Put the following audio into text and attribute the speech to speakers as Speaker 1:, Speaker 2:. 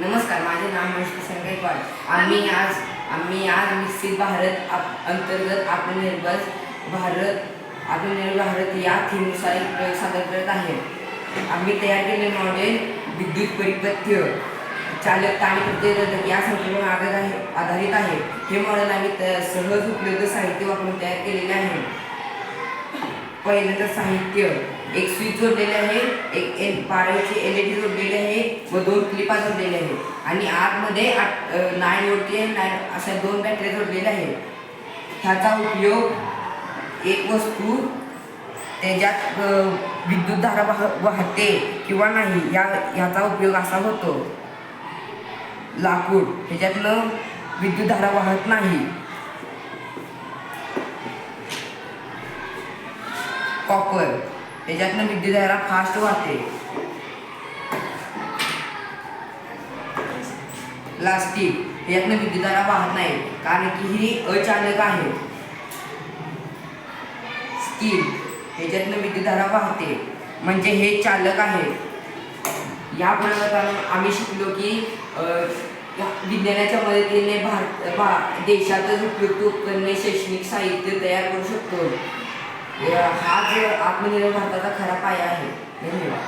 Speaker 1: नमस्कार माझे नाव महेश किसन गायकवाड. आम्ही आज आम्ही आज विकसित भारत आप- अंतर्गत आत्मनिर्भर भारत आत्मनिर्भर भारत या थीमनुसार एक प्रयोग सादर करत आहे. आम्ही तयार केलेले मॉडेल विद्युत परिपथ्य चालक आणि प्रतिरोधक या संकल्पना आधारित आहे आधारित आहे. हे मॉडेल आम्ही त- सहज उपलब्ध साहित्य वापरून तयार केलेले आहे. पहिल्यांदा साहित्य एक स्विच जोडलेले आहे. एक एल बारावीची एल ई डी जोडलेली आहे. व दोन क्लिपा जोडलेले आहेत. आणि आतमध्ये आठ नाईन वोल्टी आणि नाईन अशा दोन बॅटऱ्या जोडलेल्या आहेत. ह्याचा उपयोग एक वस्तू त्याच्यात विद्युत विद्युतधारा वाह वाहते किंवा नाही या ह्याचा उपयोग असा होतो. लाकूड ह्याच्यातनं विद्युतधारा वाहत नाही. कॉपर त्याच्यातनं विद्युतधारा फास्ट वाहते. प्लास्टिक यातनं विद्युतधारा वाहत नाही कारण की ही अचालक आहे. स्टील ह्याच्यातनं विद्युतधारा वाहते म्हणजे हे चालक आहे. या प्रयोगातून आम्ही शिकलो की विज्ञानाच्या मदतीने भारत भा देशातच उपयुक्त उपकरणे शैक्षणिक साहित्य तयार करू शकतो. हा जो आत्मनिर्भर भारताचा खरा पाया आहे. धन्यवाद.